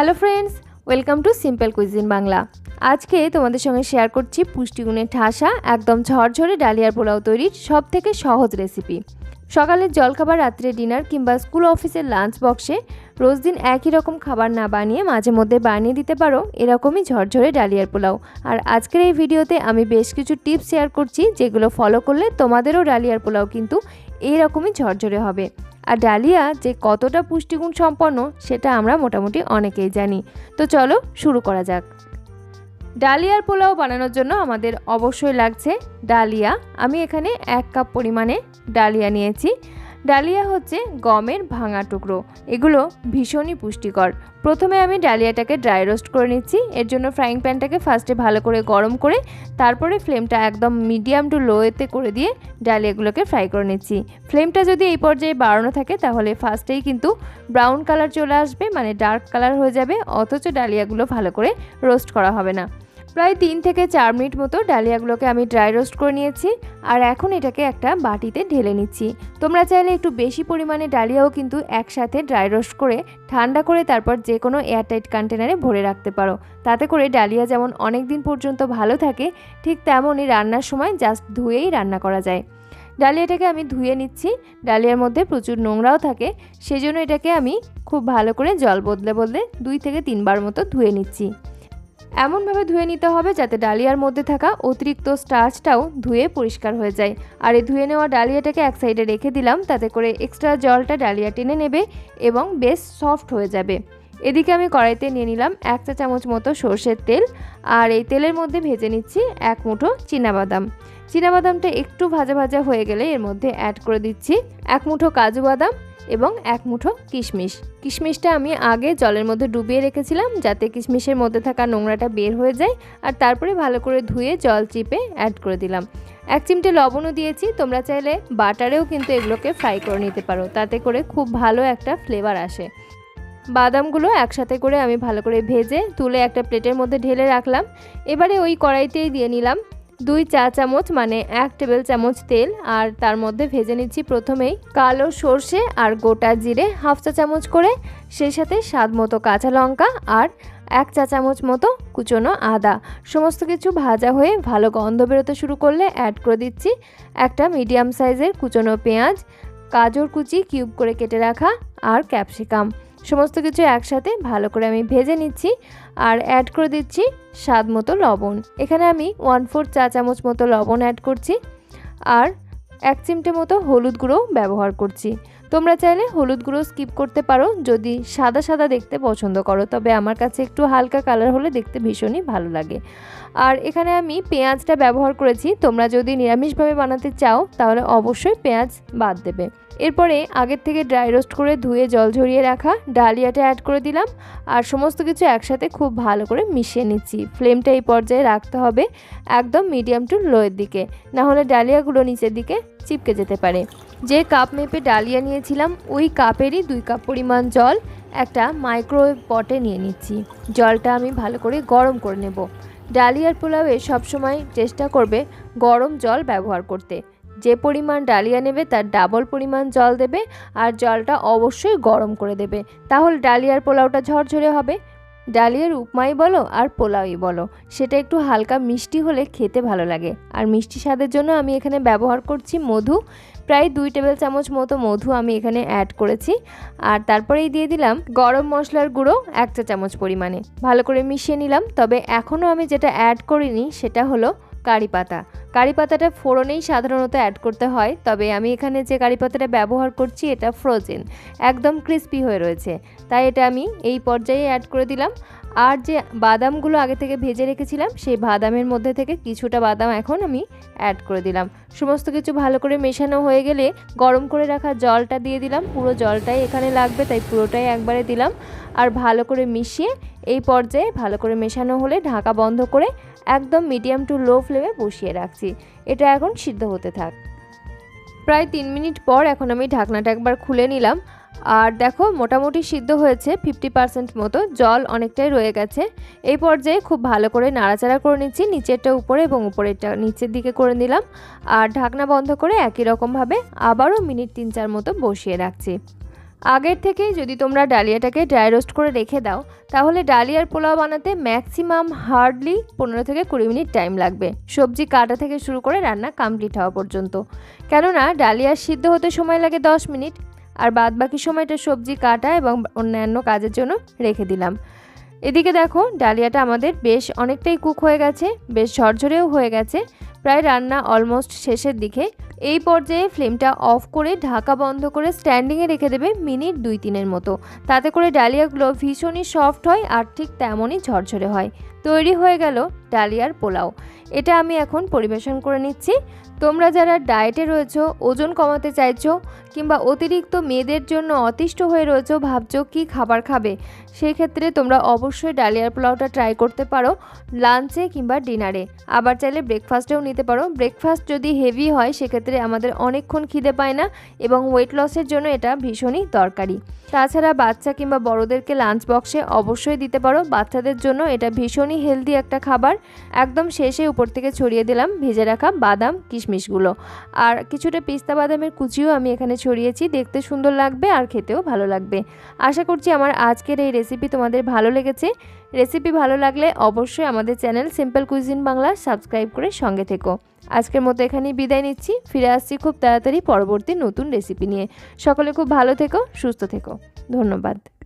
Hello friends, welcome to simple cuisine Bangla. আজকে তোমাদের সঙ্গে শেয়ার করছি পুষ্টিগুণের ঠাসা, একদম ঝরঝরে ডালিয়ার পোলাও তৈরির সব থেকে সহজ রেসিপি। সকালের জলখাবার, রাত্রে ডিনার কিংবা স্কুল অফিসের লাঞ্চ বক্সে রোজ দিন একই রকম খাবার না বানিয়ে মাঝে মধ্যে বানিয়ে দিতে পারো এরকমই ঝরঝরে ডালিয়ার পোলাও। আর আজকের এই ভিডিওতে আমি বেশ কিছু টিপস শেয়ার করছি যেগুলো ফলো করলে তোমাদেরও ডালিয়ার পোলাও কিন্তু এইরকমই ঝরঝরে হবে। আর ডালিয়া যে কতটা পুষ্টিগুণ সম্পন্ন, সেটা আমরা মোটামুটি অনেকেই জানি। তো চলো শুরু করা যাক। ডালিয়ার পোলাও বানানোর জন্য আমাদের অবশ্যই লাগছে ডালিয়া। আমি এখানে এক কাপ পরিমাণে ডালিয়া নিয়েছি। ডালিয়া হচ্ছে গমের ভাঙা টুকরো। এগুলো ভীষণই পুষ্টিকর। প্রথমে আমি ডালিয়াটাকে ড্রাই রোস্ট করে নিচ্ছি। এর জন্য ফ্রাইং প্যানটাকে ফার্স্টে ভালো করে গরম করে, তারপরে ফ্লেমটা একদম মিডিয়াম টু লোয়েতে করে দিয়ে ডালিয়াগুলোকে ফ্রাই করে নিচ্ছি। ফ্লেমটা যদি এই পর্যায়ে বাড়ানো থাকে, তাহলে ফার্স্টেই কিন্তু ব্রাউন কালার চলে আসবে মানে ডার্ক কালার হয়ে যাবে, অথচ ডালিয়াগুলো ভালো করে রোস্ট করা হবে না। প্রায় তিন থেকে চার মিনিট মতো ডালিয়াগুলোকে আমি ড্রাই রোস্ট করে নিয়েছি আর এখন এটাকে একটা বাটিতে ঢেলে নিচ্ছি। তোমরা চাইলে একটু বেশি পরিমাণে ডালিয়াও কিন্তু একসাথে ড্রাই রোস্ট করে, ঠান্ডা করে তারপর যে কোনো এয়ারটাইট কন্টেনারে ভরে রাখতে পারো। তাতে করে ডালিয়া যেমন অনেক দিন পর্যন্ত ভালো থাকে, ঠিক তেমনই রান্নার সময় জাস্ট ধুয়েই রান্না করা যায়। ডালিয়াটাকে আমি ধুয়ে নিচ্ছি, ডালিয়ার মধ্যে প্রচুর নোংরাও থাকে, সেজন্য এটাকে আমি খুব ভালো করে জল বদলে বদলে দুই থেকে তিনবার মতো ধুয়ে নিচ্ছি। এমনভাবে ধুয়ে নিতে হবে যাতে ডালিয়ার মধ্যে থাকা অতিরিক্ত স্টার্চটাও ধুয়ে পরিষ্কার হয়ে যায়। আর এই ধুয়ে নেওয়া ডালিয়াটাকে এক সাইডে রেখে দিলাম, তাতে করে এক্সট্রা জলটা ডালিয়া টেনে নেবে এবং বেশ সফট হয়ে যাবে। এদিকে আমি কড়াইতে নিয়ে নিলাম এক চা চামচ মতো সর্ষের তেল, আর এই তেলের মধ্যে ভেজে নিচ্ছি এক মুঠো চীনাবাদাম। চীনাবাদামটা একটু ভাজা ভাজা হয়ে গেলে এর মধ্যে অ্যাড করে দিচ্ছি এক মুঠো কাজু বাদাম এবং এক মুঠো কিশমিশ। কিশমিশটা আমি আগে জলের মধ্যে ডুবিয়ে রেখেছিলাম যাতে কিশমিশের মধ্যে থাকা নোংরাটা বের হয়ে যায় আর তারপরে ভালো করে ধুয়ে জল চিপে অ্যাড করে দিলাম। এক চিমটে লবণও দিয়েছি, তোমরা চাইলে বাটারেও কিন্তু এগুলোকে ফ্রাই করে নিতে পারো, তাতে করে খুব ভালো একটা ফ্লেভার আসে। বাদামগুলো একসাথে করে আমি ভালো করে ভেজে তুলে একটা প্লেটের মধ্যে ঢেলে রাখলাম। এবারে ওই কড়াইতেই দিয়ে নিলাম দুই চা চামচ মানে এক টেবিল চামচ তেল আর তার মধ্যে ভেজে নিচ্ছি প্রথমেই কালো সর্ষে আর গোটা জিরে হাফ চা চামচ করে, সেই সাথে স্বাদ মতো কাঁচা লঙ্কা আর এক চা চামচ মতো কুচনো আদা। সমস্ত কিছু ভাজা হয়ে ভালো গন্ধ বেরোতে শুরু করলে অ্যাড করে দিচ্ছি একটা মিডিয়াম সাইজের কুচনো পেঁয়াজ, গাজর কুচি কিউব করে কেটে রাখা আর ক্যাপসিকাম সমস্ত কিছু একসাথে ভালো করে আমি ভেজে নিচ্ছি আর অ্যাড করে দিচ্ছি স্বাদ মতো লবণ। এখানে আমি ওয়ান ফোর চা চামচ মতো লবণ অ্যাড করছি আর এক চিমটে মতো হলুদ গুঁড়ো ব্যবহার করছি। তোমরা চাইলে হলুদ গুঁড়ো স্কিপ করতে পারো, যদি সাদা সাদা দেখতে পছন্দ করো, তবে আমার কাছে একটু হালকা কালার হলে দেখতে ভীষণই ভালো লাগে। আর এখানে আমি পেঁয়াজটা ব্যবহার করেছি, তোমরা যদি নিরামিষভাবে বানাতে চাও, তাহলে অবশ্যই পেঁয়াজ বাদ দেবে। এরপরে আগের থেকে ড্রাই রোস্ট করে ধুয়ে জল ঝরিয়ে রাখা ডালিয়াটা অ্যাড করে দিলাম। আর সমস্ত কিছু একসাথে খুব ভালো করে মিশিয়ে নিচ্ছি। ফ্লেমটা এই পর্যায়ে রাখতে হবে একদম মিডিয়াম টু লোয়ের দিকে। না হলে ডালিয়াগুলো নিচের দিকে চিপকে যেতে পারে। যে কাপ মেপে ডালিয়া নিয়েছিলাম, ওই কাপেরই দুই কাপ পরিমাণ জল একটা মাইক্রোওয়েভ পটে নিয়ে নিচ্ছি। জলটা আমি ভালো করে গরম করে নেব। ডালিয়ার পোলাওয়ে সবসময় চেষ্টা করবে গরম জল ব্যবহার করতে। যে পরিমাণ ডালিয়া নেবে তার ডাবল পরিমাণ জল দেবে আর জলটা অবশ্যই গরম করে দেবে। তাহলে ডালিয়ার পোলাওটা ঝরঝরে হবে। ডালিয়ার উপমাই বলো আর পোলাওই বলো। সেটা একটু হালকা মিষ্টি হলে খেতে ভালো লাগে। আর মিষ্টি স্বাদের জন্য আমি এখানে ব্যবহার করছি মধু। প্রায় দুই টেবিল চামচ মতো মধু আমি এখানে অ্যাড করেছি। আর তারপরেই দিয়ে দিলাম গরম মশলার গুঁড়ো এক চা চামচ পরিমাণে। ভালো করে মিশিয়ে নিলাম। তবে এখনও আমি যেটা অ্যাড করিনি সেটা হলো কারি পাতা। কারি পাতাটা ফোড়নেই সাধারণত অ্যাড করতে হয়, তবে আমি এখানে যে কারি পাতাটা ব্যবহার করছি এটা ফ্রোজেন একদম ক্রিস্পি হয়ে রয়েছে। তাই এটা আমি এই পর্যায়ে অ্যাড করে দিলাম। আর যে বাদামগুলো আগে থেকে ভেজে রেখেছিলাম, সেই বাদামের মধ্যে থেকে কিছুটা বাদাম এখন আমি অ্যাড করে দিলাম। সমস্ত কিছু ভালো করে মেশানো হয়ে গেলে গরম করে রাখা জলটা দিয়ে দিলাম। পুরো জলটাই এখানে লাগবে, তাই পুরোটাই একবারে দিলাম। আর ভালো করে মিশিয়ে এই পর্যায়ে ভালো করে মেশানো হলে ঢাকা বন্ধ করে একদম মিডিয়াম টু লো ফ্লেমে বসিয়ে রাখছি। এটা এখন সিদ্ধ হতে থাক। প্রায় তিন মিনিট পর এখন আমি ঢাকনাটা একবার খুলে নিলাম। আর দেখো, মোটামুটি সিদ্ধ হয়েছে ফিফটি পার্সেন্ট মতো। জল অনেকটাই রয়ে গেছে। এই পর্যায়ে খুব ভালো করে নাড়াচাড়া করে নিচ্ছি। নিচেরটা উপরে এবং উপরেরটা নিচের দিকে করে নিলাম। আর ঢাকনা বন্ধ করে একই রকমভাবে আবারও মিনিট তিন চার মতো বসিয়ে রাখছি। আগের থেকেই যদি তোমরা ডালিয়াটাকে ড্রাই রোস্ট করে রেখে দাও, তাহলে ডালিয়ার পোলাও বানাতে ম্যাক্সিমাম হার্ডলি পনেরো থেকে কুড়ি মিনিট টাইম লাগবে, সবজি কাটা থেকে শুরু করে রান্না কমপ্লিট হওয়া পর্যন্ত। কেননা ডালিয়ার সিদ্ধ হতে সময় লাগে দশ মিনিট, আর বাদ বাকি সময়টা সবজি কাটা এবং অন্যান্য কাজের জন্য রেখে দিলাম। এদিকে দেখো, ডালিয়াটা আমাদের বেশ অনেকটাই কুক হয়ে গেছে, বেশ ঝরঝরেও হয়ে গেছে, প্রায় রান্না অলমোস্ট শেষের দিকে। এই পর্যায়ে ফ্লেমটা অফ করে ঢাকা বন্ধ করে স্ট্যান্ডিংয়ে রেখে দেবে মিনিট দুই তিনের মতো। তাতে করে ডালিয়াগুলো ভীষণই সফট হয় আর ঠিক তেমনই ঝরঝরে হয়। তৈরি হয়ে গেল ডালিয়ার পোলাও। এটা আমি এখন পরিবেশন করে নিচ্ছি। তোমরা যারা ডায়েটে রয়েছো, ওজন কমাতে চাইছো, কিংবা অতিরিক্ত মেয়েদের জন্য অতিষ্ঠ হয়ে রয়েছো, ভাবছ কি খাবার খাবে, সেই ক্ষেত্রে তোমরা অবশ্যই ডালিয়ার পোলাওটা ট্রাই করতে পারো লাঞ্চে কিংবা ডিনারে আবার চাইলে ব্রেকফাস্টেও নিতে পারো। ব্রেকফাস্ট যদি হেভি হয়, সেক্ষেত্রে আমাদের অনেকক্ষণ খিদে পায় না এবং ওয়েট লসের জন্য এটা ভীষণই দরকারি। তাছাড়া বাচ্চা কিংবা বড়োদেরকে লাঞ্চ বক্সে অবশ্যই দিতে পারো। বাচ্চাদের জন্য এটা ভীষণই হেলদি একটা খাবার, একদম শেষে উপর থেকে ছড়িয়ে দিলাম, ভেজে রাখা বাদাম, কিশমিশগুলো। আর কিছুটা পিস্তা বাদামের কুচিও আমি এখানে ছড়িয়েছি, দেখতে সুন্দর লাগবে আর খেতেও ভালো লাগবে। আশা করছি আমার আজকের এই রেসিপি তোমাদের ভালো লেগেছে। রেসিপি ভালো লাগলে অবশ্যই আমাদের channel simple cuisine Bangla subscribe করে সঙ্গে থেকো। আজকের মতো এখানেই বিদায় নিচ্ছি, ফিরে আসছি খুব তাড়াতাড়ি পরবর্তী নতুন রেসিপি নিয়ে। সকলে খুব ভালো থেকো, সুস্থ থেকো। ধন্যবাদ।